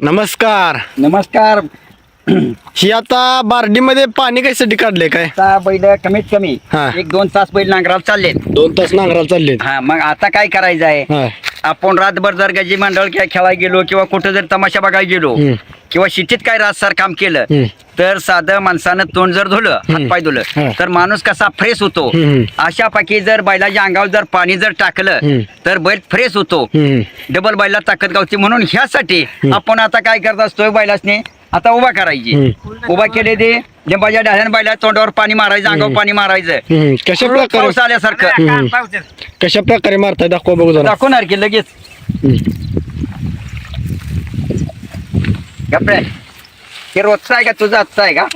नमस्कार. नमस्कार. ही आता बार्डीमध्ये पाणी कशासाठी काढले काय? आता बैल कमीत कमी हा. एक दोन तास बैल नांगराला चाललेत. दोन तास नांगराला चालले हा मग आता काय करायचं आहे? आपण रातभर जर गजी मंडळ खेळायला गेलो किंवा कुठं जर तमाशा बघायला गेलो हम्म. किंवा शेतीत काय रातसार काम केलं. तर साधं माणसानं तोंड जर धुलं हातपाय. धुलं तर माणूस कसा फ्रेश होतो. अशा पाकी जर बैलाच्या अंगावर जर पाणी जर टाकलं. तर बैल फ्रेश होतो. डबल बैला ताकद गावती म्हणून ह्यासाठी आपण आता काय करत असतोय बैलासने आता उभा करायची. उभा केले ते लिंबाच्या डाळ्यान बैला तोंडावर पाणी मारायचं अंगावर पाणी मारायचं. कशा प्रकारे आल्यासारखं. कशा प्रकारे मारताय? दाखवा बघू दाखवणार की लगेच. गप्रे हे रोजचा आहे का तुझा आजचा आहे का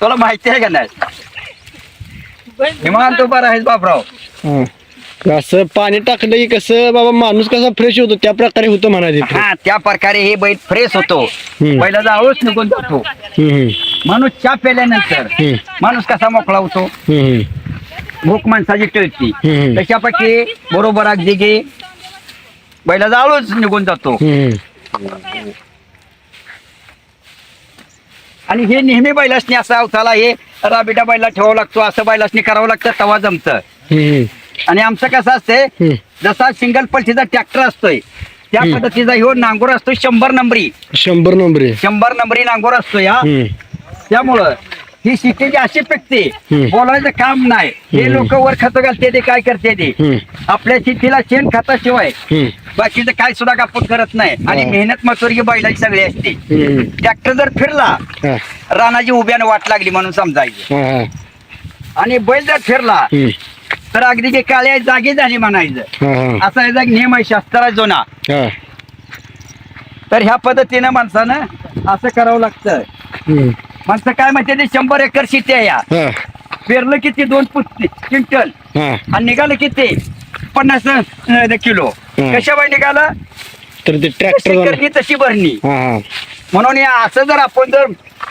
तुला माहिती आहे का नाही निवांत तू बरं आहेस बापराव. असं पाणी टाकलं की कसं बाबा माणूस कसा फ्रेश होतो त्या प्रकारे होतो म्हणायचं हा त्या प्रकारे हे बैल फ्रेश होतो. बैलाचा आळूच निघून जातो. माणूस चहा पेल्यानंतर. माणूस कसा मोकळा होतो. भूक माणसाची टळती. तशापैकी बरोबर अगदी गे बैलाचा आळूच निघून जातो. आणि हे नेहमी बैलासनी असं अवताला हे राबिटा बैला ठेवावं लागतो असं बैलासनी करावं लागतं तवा जमतं. आणि आमचं कसं असतंय. जसा सिंगल पलटीचा ट्रॅक्टर असतोय त्या. पद्धतीचा ह्यो नांगोर असतो शंभर नंबरी शंभर नंबर शंभर नंबरी नांगोर असतो या. त्यामुळं ही शिकेची अशी पिकते. बोलायचं काम नाही हे. लोक वर खत घालते ते काय करते ते. आपल्या शेतीला शेण खताशिवाय. बाकीचं काय सुद्धा कापून करत नाही आणि. मेहनत मजुरी बैलाची सगळी असते. ट्रॅक्टर जर फिरला. रानाची उभ्यानं वाट लागली म्हणून समजायचं. आणि बैल जर फिरला. तर अगदी की काळ्या जागी झाली म्हणायचं. असा याचा नियम आहे शास्त्रा जुना. तर ह्या पद्धतीनं माणसानं असं करावं लागतं. माणसं काय म्हणते ते शंभर एकर शेती आहे या हा. पेरलं किती दोन पुस्ती क्विंटल हा. आणि निघालं किती पन्नास अं, किलो हं. कशा बाय निघालं तर ते ट्रॅक्टर तशी भरणी हा हा म्हणून या असं जर आपण जर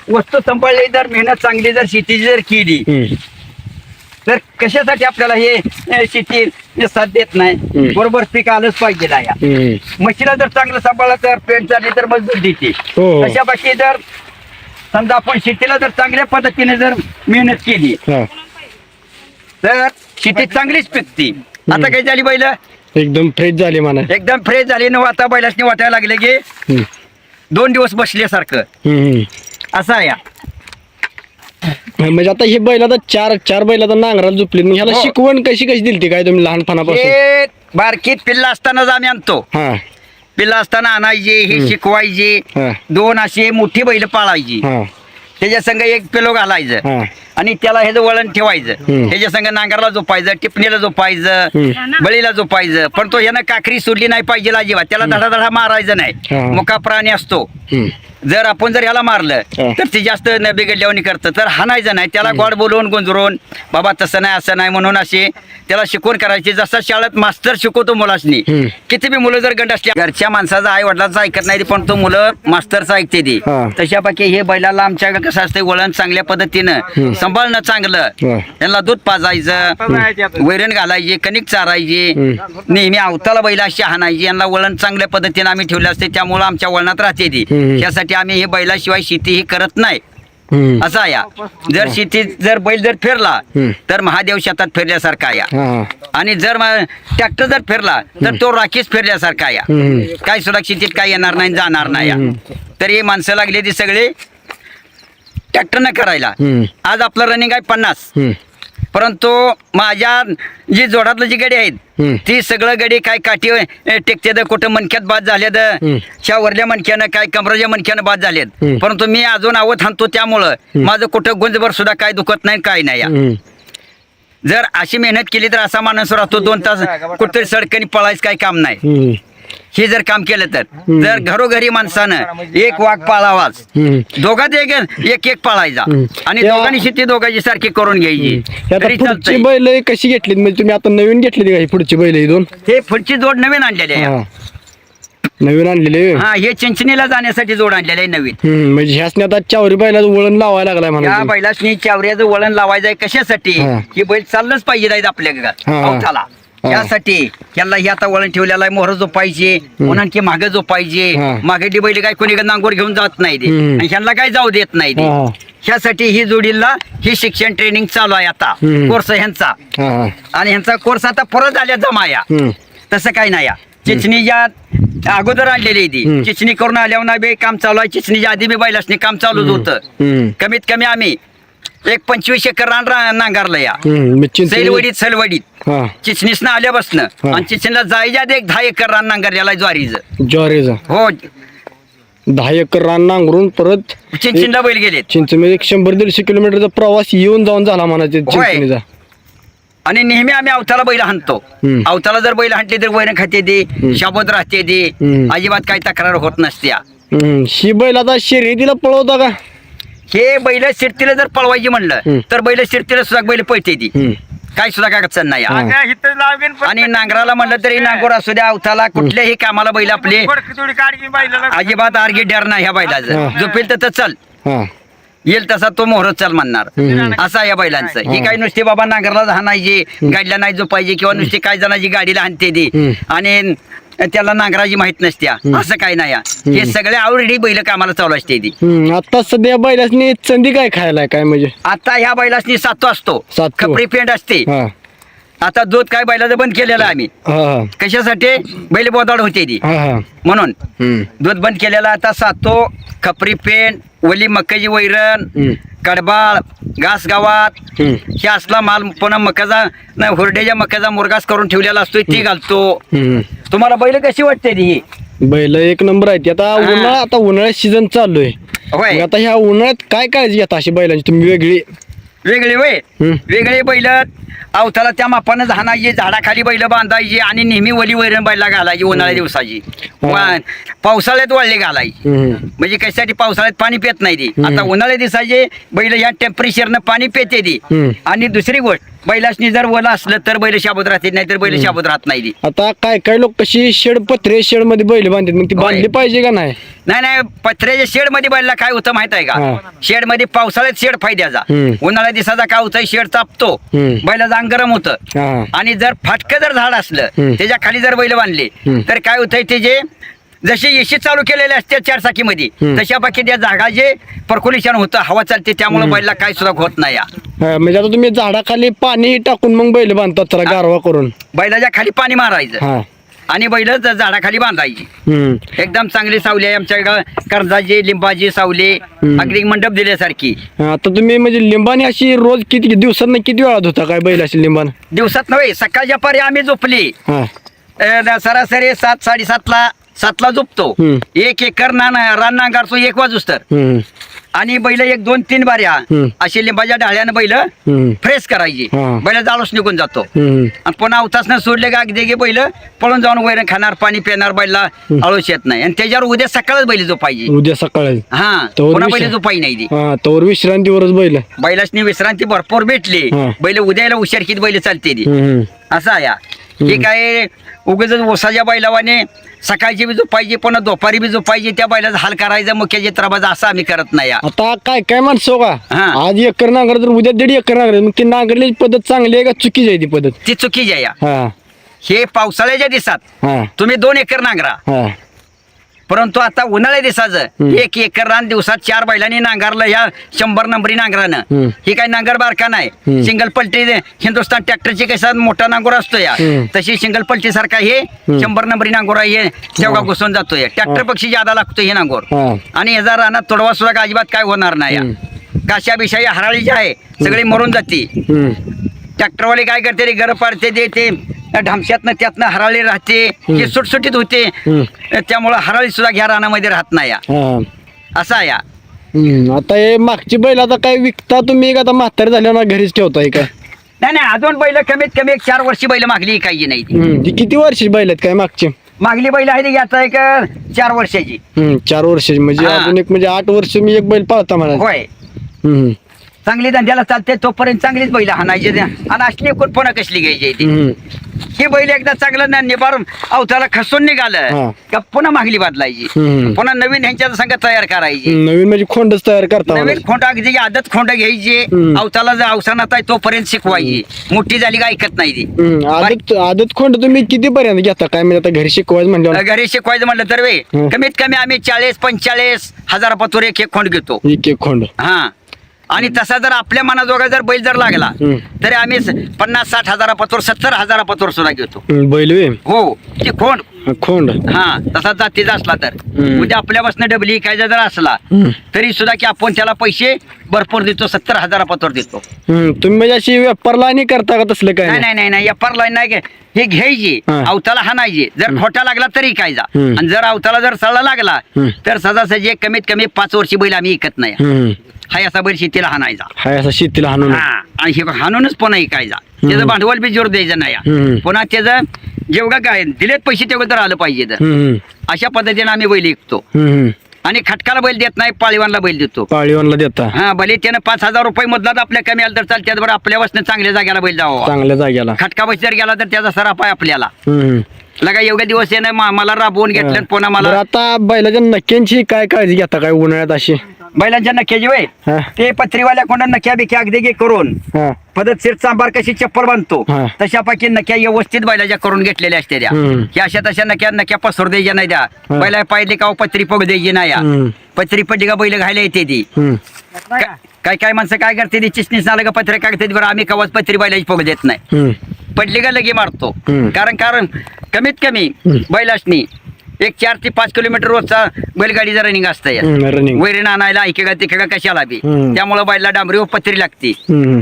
वस्तू सांभाळली जर मेहनत चांगली जर शेतीची जर केली हम्म. तर कशासाठी आपल्याला हे अं, शेती हे साथ देत नाही. बरोबर पीक आलंच पाहिजे ना या हम्म. म्हशीला जर चांगलं सांभाळलं तर पेंट झाली तर मजबूत देते हो, हो. तशा बाकी जर समजा आपण शेतीला जर चांगल्या पद्धतीने जर मेहनत केली हा. तर शेती चांगलीच पिकते आता काय झाली बैल एकदम फ्रेश झाली म्हणा एकदम फ्रेश झाली न आता बैलासनी वाटायला लागले की हम्म. दोन दिवस बसल्यासारखं हम्म. असं आहे या. म्हणजे आता हे बैल आता चार चार बैल आता नांगराला झोपले मग ह्याला हो. शिकवण कशी कशी दिली काय तुम्ही लहानपणापासून हे बारकीत पिल्ला असतानाच आम्ही आणतो हा पिल्ला असताना आणायचे हे. शिकवायचे. हा. दोन असे मोठी बैल पाळायची. हा. त्याच्या संग एक पिलो घालायचं. हा. आणि त्याला ह्याचं वळण ठेवायचं. ह्याच्या संग नांगरला झोपायचं टिपणीला झोपायचं हम्म. बळीला झोपायचं पण तो ह्यानं काकरी सोडली नाही पाहिजे अजिबात त्याला धडा धडा मारायचं नाही हा. मुका प्राणी असतो. जर आपण जर ह्याला मारलं हा. तर ते जास्त न बिघडल्यावर करतं तर हाणायचं नाही त्याला गोड बोलवून गुंजरून बाबा तसं नाही असं नाही म्हणून असे त्याला शिकवण करायची जसं शाळेत मास्तर शिकवतो मुलासनी हम्म. किती बी मुलं जर गंड असली घरच्या माणसाचा आई वडिलांचं ऐकत नाही पण तो मुलं मास्तरचं ऐकते ती हा. तशापैकी हे बैलाला आमच्या कसं असते वळण चांगल्या पद्धतीनं सांभाळणं चांगलं. त्यांना दूध पाजायचं वैरण घालायचे कणिक चारायचे. नेहमी अवताला बैला अशी हाणायची यांना वळण चांगल्या पद्धतीने आम्ही ठेवले असते त्यामुळे आमच्या वळणात राहते ती. त्यासाठी आम्ही हे बैलाशिवाय शेती ही करत नाही. असा या जर शेतीत जर बैल जर फिरला. तर महादेव शेतात फिरल्यासारखा या आणि जर ट्रॅक्टर जर फिरला तर तो राखीच फिरल्यासारखा या. काय शेतीत काय येणार नाही जाणार नाही या तर हे माणसं लागली ती सगळे ट्रॅक्टरनं करायला हम्म. आज आपलं रनिंग आहे पन्नास हम्म. परंतु माझ्या जी जोडातलं जी गाडी आहेत. ती सगळं गाडी काय काठी अ, टेकते द कुठं मणक्यात बाद झाल्यात हम्म. च्या वरल्या मणक्यानं काय कमराच्या मणक्यानं बाद झालेत हम्म. परंतु मी अजून आवत हाणतो त्यामुळं माझं कुठं गुंजभर सुद्धा काय दुखत नाही काय नाही या. हम्म. जर अशी मेहनत केली तर असा माणूस राहतो दोन तास कुठतरी सडकणी पळायचं काही काम नाही हम्म. हे जर काम केलं तर जर घरोघरी माणसानं एक वाघ पाळावाच. दोघात एक एक एक पाळायचा. आणि दोघांनी शेती दोघांची सारखी करून घ्यायची हे तरी पुढची चालतंय बैल कशी घेतलीत म्हणजे तुम्ही आता नवीन घेतलेली का ही पुढची बैल ही दोन हे पुढची जोड नवीन आणलेली आहे हा. नवीन आणलेली आहे? हा हे चिंचणीला जाण्यासाठी जोड आणलेलं आहे नवीन हम्म. म्हणजे ह्यासने आता चावरी बैला वळण लावायला लागलाय या म्हणा बैलासनी चावऱ्याचं वळण लावायचं आहे कशासाठी हा. की बैल चाललंच पाहिजे आपल्या हा, हा. यासाठी यांना हे आता वळण ठेवलेला आहे मोहर झोपायचे उन्हांची मागे झोपायचे हा. मागे बैल काय कोणी नांगोर घेऊन जात नाही ते. आणि ह्यांना काय जाऊ देत नाही ते. ह्यासाठी ही जोडीला ही शिक्षण ट्रेनिंग चालू आहे आता. कोर्स ह्यांचा आणि ह्यांचा कोर्स आता परत आल्या जमाया. तसं काही नाही या. चिचणीच्या अगोदर आणलेली ती. चिचणी करून आल्यावर बे काम चालू आहे चिचणीच्या आधी बी बैलासनी काम चालूच होतं. कमीत कमी आम्ही एक पंचवीस एकर रान रा- नांगरलं या. हम्म. मी चिंचणी- सैलवडीत सलवडीत. हा. चिचणीसनं आल्यापासनं हा. आणि चिचणीला जायच्या आधी एक दहा एकर रान नांगरलेला आहे ज्वारीचं. ज्वारीचा. हो. दहा एकर रान नांगरून परत चिंचिनला बैल गेलेत. चिंचणी एक शंभर दीडशे किलोमीटरचा प्रवास येऊन जाऊन झाला म्हणायचे होय. चिंचणीचा. आणि नेहमी आम्ही अवताला बैल हाणतो. हम्म. अवताला जर बैल हाणले तर वैरण खाते दे शाबत राहते दे. हम्म. अजिबात काही तक्रार होत नसत्या. हम्म. ही बैल आता शर्यतीला पळवता का? हे बैल शिरतीला जर पळवायची म्हणलं. तर बैल शिरतीला सुद्धा बैल पळते ती. काय सुद्धा काय अडचण नाही. आणि नांगराला म्हणलं तरी नांगोर असू द्या अवताला कुठल्याही कामाला बैल आपले अजिबात आर्गी डेर नाही ह्या बैलाचं. झोपेल तर चल हा येईल तसा तो मोहरत चल म्हणणार. असं या बैलांचं ही. काही नुसते बाबा नांगरला हाणायची गाडीला नाही झोपायची किंवा नुसते काय जणांची गाडीला हाणते ती. आणि त्याला नांगराची माहीत नसत्या. असं काही नाही या. हे सगळे ऑलरेडी बैल कामाला चालू असते ती. हम्म. आता सध्या बैलासनी चंदी काय खायला काय म्हणजे? आता ह्या बैलासनी सातो असतो. सातो. खपरी पेंड असते. हा. आता दूध काय बैलाचं बंद केलेलं आहे आम्ही. हा कशासाठी? बैल बोदाड होते ती. हा हा. म्हणून. हम्म. दूध बंद केलेला आता सातो खपरी पेंड ओली मक्याची वैरण हम्म. कडबाळ घास गावात. हम्म. हे असला माल पुन्हा मक्याचा नाही हुरड्याच्या मक्याचा मुरगास करून ठेवलेला असतो ती घालतो. हम्म. तुम्हाला बैल कशी वाटते ती? ही बैल एक नंबर आहे ती. आता उन्हाळा आता उन्हाळ्यात सीझन चालू आहे. होय. आता ह्या उन्हाळ्यात काय काळजी घेता अशी बैलांची? तुम्ही वेगळी? वेगळे वय हम्म. वेगळे बैल अवताला त्या मापानं झाणायची झाडाखाली बैल बांधायची आणि नेहमी वली वैरण बैला घालायची उन्हाळ्या दिवसाची. वा- पावसाळ्यात वळले घालायची. म्हणजे कशासाठी? पावसाळ्यात पाणी पित नाही ती. आता उन्हाळ्या दिवसाचे बैल या टेम्परेचरनं पाणी पिते ती. आणि दुसरी गोष्ट बैलासनी जर ओला असलं तर बैल शाबूत राहते नाही तर बैल शाबूत राहत नाही ती आता काय काय लोक कशी शेड पत्रे शेडमध्ये बैल बांधतात मग ती होय. बांधली पाहिजे का नाही नाही नाही पत्र्याच्या शेडमध्ये बैलला काय होतं माहीत आहे हा. का शेडमध्ये पावसाळ्यात शेड फायद्याचा हम्म. उन्हाळ्या दिवसाचा काय होतं शेड तापतो हम्म. बैलाचं अंग गरम होतं हा आणि जर फाटकं जर झाड असलं हम्म. त्याच्याखाली जर बैल बांधले हम्म. तर काय होतंय ते जे जसे एशी चालू केलेले असते चार चाकीमध्ये. तशा बाकी त्या जागाचे पर्क्युलेशन होतं हवा चालते त्यामुळे बैलला काय सुद्धा होत नाही या. हा, म्हणजे आता तुम्ही झाडाखाली पाणी टाकून मग बैल बांधतात त्याला गारवा करून. बैलाच्या खाली पाणी मारायचं. हा. आणि बैल ज- झाडाखाली बांधायची. हम्म. एकदम चांगली सावली आहे आमच्या इकडं कर्जाची लिंबाची सावली. अगदी मंडप दिल्यासारखी. आता तुम्ही म्हणजे लिंबाने अशी रोज किती दिवसात किती वेळात होता काय बैल अशी लिंबान? दिवसात नव्हे सकाळच्या पारी आम्ही झोपली. हा. अ, सरासरी सात साडेसातला सातला झोपतो. एक एकर रान नांगारतो एक वाजूस तर. आणि बैल एक दोन तीन बाऱ्या. अशी लिंबाच्या डाळ्यानं बैल. फ्रेश करायची. बैल जाळूस निघून जातो. आणि पुन्हा अवतासनं सोडले का अगदी बैल पळून जाऊन वैरण खाणार पाणी पिणार बैलला आळूस येत नाही आणि त्याच्यावर उद्या सकाळच बैल झोपायची उद्या सकाळी हा पुन्हा बैल झोपाई नाही तोवर विश्रांतीवरच बैल बैलासनी विश्रांती भरपूर भेटली. बैल उद्याला उशारकीत बैल चालते ती. असं आहे हे काय उगाच ओसाच्या बैलावाने सकाळची बी झोपायची पुन्हा दुपारी बी झोपायची त्या बैलाचा हाल करायचा मुख्याची त्राबाचा असं आम्ही करत नाही. या. आता काय काय माणसं हो का हा. आज एकर नांगर तर उद्या दीड एकर नांगर मग ती नांगरल्याची पद्धत चांगली आहे का चुकीची आहे ती पद्धत? ती चुकीची आहे या. हा. हे पावसाळ्याच्या दिवसात हा. तुम्ही दोन एकर नांगरा. हा. परंतु आता उन्हाळ्या दिवसाचं. एक एकर रान दिवसात चार बैलांनी नांगरलं ह्या शंभर नंबरी नांगरानं. ही काय नांगर बारका नाही. सिंगल पलटी हिंदुस्थान ट्रॅक्टरची कसा मोठा नांगोर असतो या. तशी सिंगल पलटी सारखा हे शंभर नंबरी नांगोर आहे हे शेवगा घुसून जातोय. ट्रॅक्टर पक्षी ज्यादा लागतो हे नांगोर. आणि ह्याचा रानात तोडवा सुद्धा काय अजिबात काय होणार नाही या. काशा बिशाई हराळी जी आहे. सगळी मरून जाते. ट्रॅक्टरवाले काय करते रे? घर पाडते ते ते ढामशातनं त्यातनं हराळी राहते हे सुटसुटीत होते. त्यामुळं हराळी सुद्धा घ्या रानामध्ये राहत नाही या. असा या. आता हे मागची बैल आता काय विकता तुम्ही का आता म्हातारी झाल्या ना घरीच ठेवताय काय नाही नाही अजून बैल कमीत कमी एक चार वर्षी बैल मागली काही नाही ती हम्म. ती किती वर्षाची बैल आहेत काय मागची मागली बैल आहे ती आता एक चार वर्षाची हम्म. चार वर्षाची म्हणजे हा. अजून एक म्हणजे आठ वर्ष मी एक बैल पाळता म्हणा होय हम्म. चांगली धंद्याला चालते तोपर्यंत चांगलीच बैल हाणायची आणि असली कोण पुन्हा कसली घ्यायची ती हम्म. हे बैल एकदा चांगलं ना निबार अवताला खसून. निघालं का पुन्हा मागली बदलायची. पुन्हा नवीन ह्यांच्या संघ तयार करायची नवीन म्हणजे खोंडच तयार करता नवीन. खोंड अगदी आदत खोंड घ्यायची. अवताला जर अवसानात आहे तोपर्यंत शिकवायची मोठी झाली का ऐकत नाही ती आदत आदत खोंड तुम्ही किती पर्यंत घेता काय म्हणजे आता घरी शिकवायचं म्हणजे घरी शिकवायचं म्हटलं तर वे. कमीत कमी आम्ही चाळीस पंचेचाळीस हजार पतोर एक एक खोंड घेतो एक एक खोंड हा आणि तसा जर आपल्या मनाजोगा जर बैल जर लागला. तरी आम्ही पन्नास साठ हजार पतोर सत्तर हजार पतोर सुद्धा घेतो बैल वे हो ती खोंड हा, खोंड हा तसा जातीचा असला तर. उद्या आपल्यापासून डबली इकायचा जर असला. तरी सुद्धा की आपण त्याला पैसे भरपूर देतो सत्तर हजार पतोर देतो हम्म, तुम्ही म्हणजे अशी व्यापारला आणि करता का तसलं काय नाही नाही? नाही नाही नाही या लाईन नाही घे- हे घ्यायची हा. अवताला हाणायची जर खोटा लागला तरी इकायचा हम्म. आणि जर अवताला जर सळा लागला हम्म. तर सजासजी कमीत कमी पाच वर्षी बैल आम्ही इकत नाही हम्म. हा असा बैल शेतीला हाणायचा. हाय असा शेतीला हाणून. हा आणि हे हाणूनच पुन्हा इकायचा त्याचं भांडवल बी जोर द्यायचं नाही. पुन्हा त्याचं जेवढं काय दिलेत पैसे तेवढं तर आलं पाहिजे अशा पद्धतीने आम्ही बैल विकतो हम्म. आणि खटकाला बैल देत नाही पाळीवानला बैल देतो. पाळीवानला देता. हा भले त्यानं पाच हजार रुपये मधलाच आपल्या कमी आलं तर चालते त्याचबरोबर आपल्या वसनं चांगल्या जाग्याला बैल जावा. चांगल्या जाग्याला खटका बस जर गेला तर त्याचा सराफ आहे आपल्याला. लगा एवढे दिवस मा- मला राबवून घेतलं पुन्हा मला आता बैलाच्या नक्क्यांची काय काळजी घेता काय उन्हाळ्यात अशी? बैलांच्या नक्याची वय हा ते पत्रीवाल्या कोणा नक्या बिक्या अगदी गे करून हा पदतशीर चांबार कशी चप्पल बांधतो हा. तशापैकी नक्या व्यवस्थित बैलाच्या करून घेतलेल्या असते त्या हम्म. की अशा तशा नक्या नक्या पसरू द्यायच्या नाही द्या हा. बैला पाहिजे का हो पत्री पगू द्यायची नाही या. हम्म. पत्री पडली का बैल घायला येते ती हम्म. का- काय काय माणसं काय करते ती चिसणीस आलं का पत्रे काढते बरं आम्ही कवाच पत्री बैलाची पगू देत नाही हम्म. पडली का लगे मारतो हम्म. कारण कारण कमीत कमी. बैलासनी एक चार ते पाच किलोमीटर रोजचा बैलगाडीचा रनिंग असतं या हम्म, रनिंग वैरण आणायला इकेगा तिकेगा कशाला बी हम्म. त्यामुळं बैला डांबरी व पत्री लागते हम्म.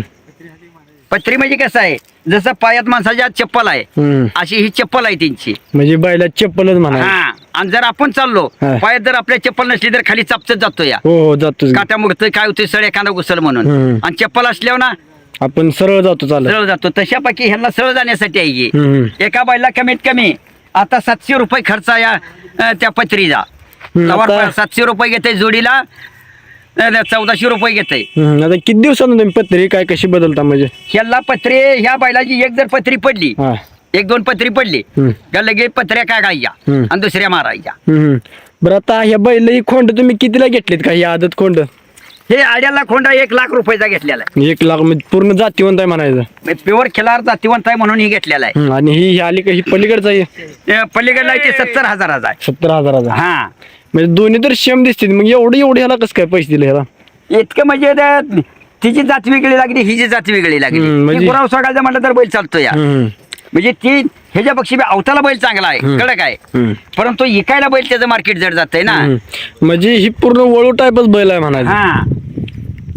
पत्री म्हणजे कसं आहे जसं पायात माणसाच्या आत चप्पल आहे हम्म. अशी ही चप्पल आहे त्यांची म्हणजे बैला चप्पलच म्हणा हा आणि जर आपण चाललो हा. पायात जर आपल्या चप्पल नसली तर खाली चापचत जातो या हो हो जातोच काट्या मुडतोय काय होतोय सळ एखादा घुसल म्हणून हम्म. आणि चप्पल असल्यावर ना आपण सरळ जातो चालत सरळ जातो तशापैकी ह्यांना सरळ जाण्यासाठी आहे ही. हम्म. एका बायला कमीत कमी आता सातशे रुपये खर्च या अं, त्या पत्रीचा हम्म, तवर आता- सातशे रुपये घेते जोडीला अं, चौदाशे रुपये घेते हम्म. आता किती दिवसानं तुम्ही पत्री काय कशी बदलता म्हणजे ह्याला पत्रे ह्या बैलाची एक जर पत्री पडली हा एक दोन पत्री पडली हम्म. का लगेच पत्र्या काढायच्या हम्म. आणि दुसऱ्या मारायच्या हम्म. बरं आता ह्या बैल ही खोंड तुम्ही कितीला घेतलीत का ही आदत खोंड हे आड्याला खोंडा एक लाख रुपयाचा घेतलेला एक लाख म्हणजे पूर्ण जातीवंत आहे म्हणायचं. आहे प्युअर खिलार जातीवंत आहे म्हणून ही घेतलेला आहे. हम्म. आणि ही ही आली का ही पलीकडचा आहे? अं, पलीकडला आहे ते सत्तर हजाराचा आहे. सत्तर हजाराचा. हा. म्हणजे दोन्ही तर सेम दिसतील. मग एवढं एवढं ह्याला कसं काय पैसे दिले ह्याला? इतकं म्हणजे त्या- तिची जात वेगळी लागली हिची जात वेगळी लागली. म्हणजे- ती गुराव म्हटलं तर बैल चालतो या. हम्म. म्हणजे ती ह्याच्या पक्षी अवताला बैल चांगला आहे हम्म. कडक आहे. परंतु इकायला बैल त्याचं मार्केट जड जात ना. हम्म. म्हणजे ही पूर्ण वळू टाईपच बैल आहे म्हणायचं. हा.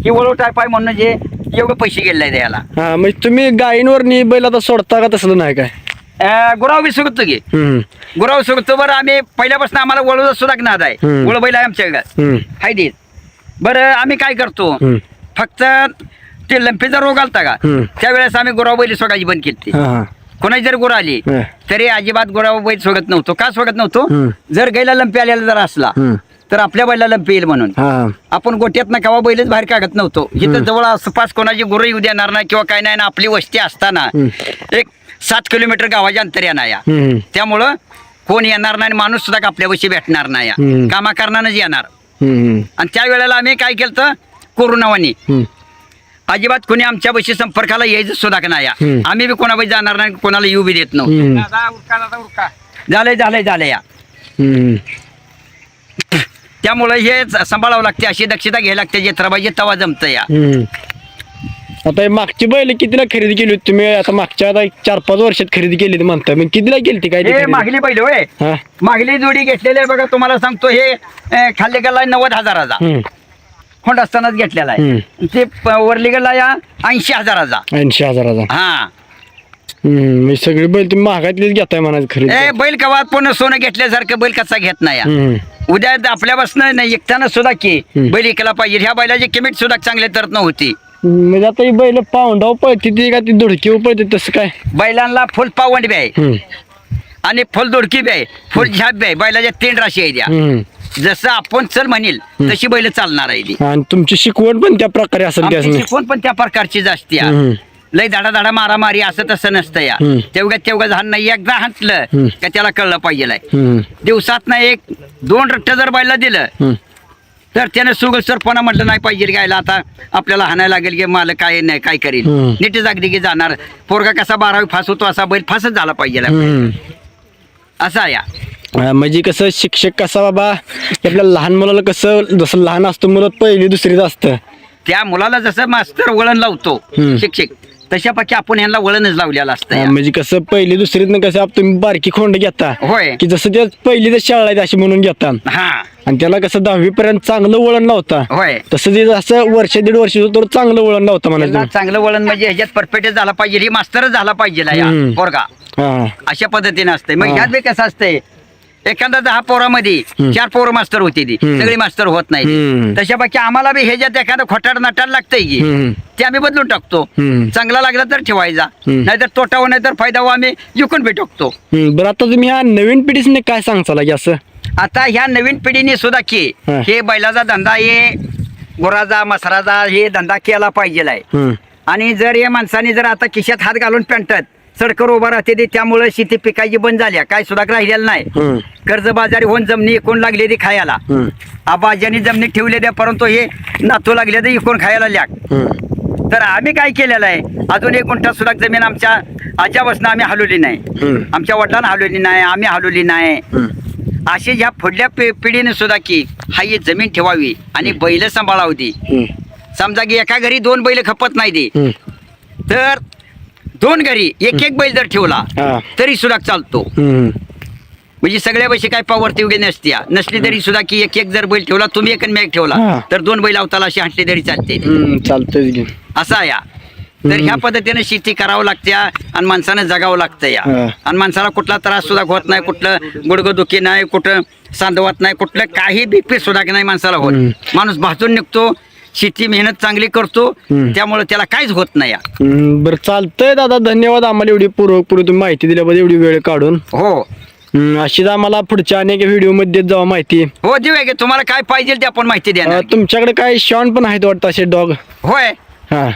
ही वळू टाईप आहे म्हणून जे एवढे पैसे गेले आहे त्याला हा म्हणजे तुम्ही गायींवर नी बैल आता सोडता का तसलं नाही काय अं, गुराव बी सुगतो की हम्म. गुराव सुगतो बरं आम्ही पहिल्यापासून आम्हाला वळू सुद्धा नाद आहे हम्म. वळ बैल आहे आमच्या घरात हम्म. हाय देत बरं आम्ही काय करतो हम्म. फक्त ते लंपीचा रोग आलता का हम्म. त्यावेळेस आम्ही गुराव बैल सोडायची बंद केली हा हा कोणाची जर गुरं आली हा. तरी अजिबात गुराव बैल सोडत नव्हतो का सोडत नव्हतो. जर गायला लंपी आलेला जर असला. तर आपल्या बैला लंपी येईल म्हणून हा आपण गोट्यात कवा बैलच बाहेर काढत नव्हतो इथं जवळ आसपास कोणाची गुरं येऊ देणार नाही किंवा काय नाही ना आपली वस्ती असताना. एक सात किलोमीटर गावाच्या अंतर येणार या हम्म. त्यामुळं कोण येणार नाही आणि माणूस सुद्धा आपल्यापाशी भेटणार नाही या. हम्म. कामा करणारच येणार हम्म. आणि त्या वेळेला आम्ही काय केलं तर कोरोनावानी हम्म. अजिबात कोणी आमच्या बशी संपर्काला यायचं सुद्धा का नाही या. हम्म. आम्ही बी कोणाबाई जाणार नाही कोणाला येऊ बी देत नव्हतो हम्म. झालंय झालंय झालंय या हम्म. त्यामुळं हे ज- सांभाळावं लागते अशी दक्षता घ्यायला लागते जत्राबाई तवा जमतं या हम्म. आता हे मागची बैल कितीला खरेदी केली होती तुम्ही आता मागच्या आता एक चार पाच वर्षात खरेदी केली होती म्हणता मग कितीला केली ती काय ती हे खरेदी? मागली पहिले होय हा मागली जोडी घेतलेली आहे बघा तुम्हाला सांगतो हे अं, खाल्ले गेला नव्वद हजाराचा हम्म. असतानाच घेतलेला आहे ते प- वरली गेला या ऐंशी हजाराचा ऐंशी हजाराचा हा हम्म. म्हणजे सगळी बैल तुम्ही महागातलीच घेताय म्हणायचं खरेदी ए बैल कवात पण सोनं घेतल्यासारखं बैल कसा घेत नाही या. हम्म. उद्या आपल्यापासून एकट्यानं सुद्धा की. बैल इकला पाहिजे. ह्या बैलाची किंमत सुद्धा चांगल्या तर नव्हती. म्हणजे आता ही बैल पाऊंडाव पळते ती का ती धुडकीवर पळते तसं काय? बैलांना फुल पावंड बी आहे. आणि फुल दोडकी बी आहे. फुल झाप बी आहे. बैलाच्या तीन राशी आहे हम्म. जसं आपण चल म्हणेल तशी बैल चालणार आहे ती. आणि तुमची शिकवण पण त्या प्रकारे असेल आमची शिकवण पण त्या प्रकारचीच असते हम्म. लय धाडा धाडा मारा मारी असं तसं नसतं या. तेवढ्या तेवढं झाड नाही एकदा हटलं. का त्याला कळलं पाहिजे दिवसात ना एक दोन रट्ट जर बायला दिलं. तर त्यानं सुगसरपणा म्हटलं नाही पाहिजे गायला आता आपल्याला हाणायला लागेल की मला काय नाही काय करील. नीट जागदी की जाणार पोरगा कसा बारावी फास होतो असा बैल फासच झाला पाहिजे. असा या म्हणजे कसं शिक्षक कसा बाबा आपल्या लहान मुलाला कसं जसं लहान असतं मुलं पहिली दुसरीच असतं त्या मुलाला जसं मास्तर वळण लावतो. शिक्षक तशापैकी आपण यांना वळणच लावलेलं असतं. म्हणजे कसं पहिली दुसरीत कसं आप- तुम्ही बारकी खोंड घेता. होय. की जसं ते पहिली शाळा आहे अशी म्हणून घेता. हा. आणि त्याला कसं दहावी पर्यंत चांगलं वळण लावता होय. तसं ते असं वर्ष दीड वर्ष तर चांगलं वळण लावता त्यांना म्हणायचं चांगलं वळण म्हणजे ह्याच्यात परफेक्ट झाला पाहिजे ही मास्तरच झाला पाहिजे. पोरगा. हा. अशा पद्धतीने असते मग. ह्यात बी कसं असतंय एखादा दहा पोरामध्ये. चार पोरं मास्तर होती ती. सगळी मास्तर होत नाही. तशापैकी आम्हाला बी ह्याच्यात एखादं खोटाड नटाड लागतंय की. ते आम्ही बदलून टाकतो. चांगला लागला तर ठेवायचा. नाहीतर तोटा हो नाहीतर फायदा हो आम्ही विकून बी टाकतो बरं आता तुम्ही ह्या नवीन पिढीसने काय सांगचाला की असं आता ह्या नवीन पिढीने सुद्धा की हा. हे बैलाचा धंदा हे गुराचा मसराचा हे धंदा केला पाहिजे आहे. आणि जर या माणसाने जर आता खिशात हात घालून पेंटत सडकर उभा राहते ते त्यामुळे शेती पिकायची बंद झाल्या काय सुद्धा राहिलेलं नाही. कर्जबाजारी होऊन जमिनी इकून लागली ती खायला. आबाजानी जमिनी ठेवले द्या परंतु हे नातू लागले तर इकून खायला लाग. तर आम्ही काय केलेलं आहे अजून एक गुंठा सुद्धा जमीन आमच्या आज्यापासून आम्ही हलवली नाही. आमच्या वडिलांना हलवली नाही आम्ही हलवली नाही. अशी ह्या पुढल्या पिढीने सुद्धा की हा ही जमीन ठेवावी आणि बैल सांभाळावी. समजा की एका घरी दोन बैल खपत नाही ती हम्म. तर दोन घरी एक एक बैल जर ठेवला हा. तरी सुद्धा चालतो हम्म. म्हणजे सगळ्या पैसे काय पावरती वगैरे नसत्या नसली तरी सुद्धा की एक एक जर बैल ठेवला तुम्ही एक आणि मी एक ठेवला हा. तर दोन बैल अवताला अशी हाटली तरी चालते हम्म. चालतंय की असा या तर ह्या पद्धतीने शेती करावं लागते आणि माणसानं जगावं लागतं या हा. आणि माणसाला कुठला त्रास सुद्धा होत नाही कुठलं गुडघं दुखी नाही कुठं सांदवत नाही कुठलं काही बीपी सुद्धा नाही माणसाला होत. माणूस भाजून निघतो शेती मेहनत चांगली करतो. त्यामुळे त्याला काहीच होत नाही. या हम्म, बरं चालतंय दादा धन्यवाद आम्हाला एवढी पूर्वपूर्वी तुम्ही माहिती दिल्याबद्दल एवढी वेळ काढून. हो. हम्म, अशीच आम्हाला पुढच्या अनेक व्हिडिओमध्ये जावा माहिती. हो देऊया की तुम्हाला काय पाहिजे ते आपण माहिती अं, देणार तुमच्याकडे काय शॉन पण आहेत वाटतं असे डॉग? होय. हा.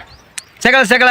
सगळं सगळं.